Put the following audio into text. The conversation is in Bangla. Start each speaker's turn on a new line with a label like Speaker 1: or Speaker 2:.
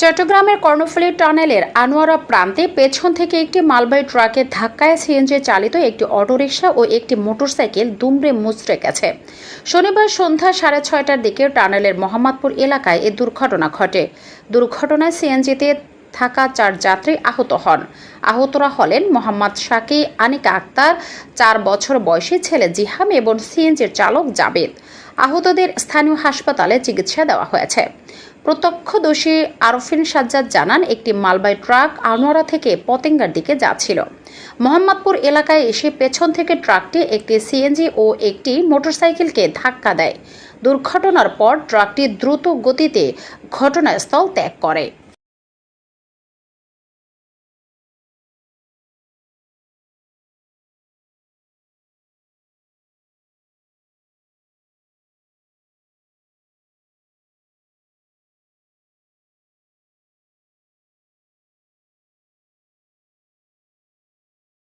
Speaker 1: চট্টগ্রামের কর্ণফুলী টানেলের আনোয়ারা প্রান্তে পেছন থেকে একটি মালবাহী ট্রাকের ধাক্কায় সিএনজি চালিত একটি অটোরিকশা ও একটি মোটরসাইকেল দুমড়ে মুচড়ে গেছে। শনিবার সন্ধ্যা সাড়ে ছয়টার দিকে টানেলের মোহাম্মদপুর এলাকায় এ দুর্ঘটনা ঘটে। দুর্ঘটনায় সিএনজিতে থাকা চার যাত্রী আহত হন। আহতরা হলেন মোহাম্মদ শাকি আনিকা আক্তার, চার বছর বয়সী ছেলে জিহাম এবং সিএনজির চালক জাবেদ। আহতদের স্থানীয় হাসপাতালে চিকিৎসা দেওয়া হয়েছে। প্রত্যক্ষদর্শী আরফিন সাজ্জাদ জানান, একটি মালবাহী ট্রাক আনোয়ারা থেকে পতেঙ্গার দিকে যাচ্ছিল। মোহাম্মদপুর এলাকায় এসে পেছন থেকে ট্রাকটি একটি সিএনজি ও একটি মোটরসাইকেলকে ধাক্কা দেয়। দুর্ঘটনার পর ট্রাকটি দ্রুত গতিতে ঘটনাস্থল ত্যাগ করে।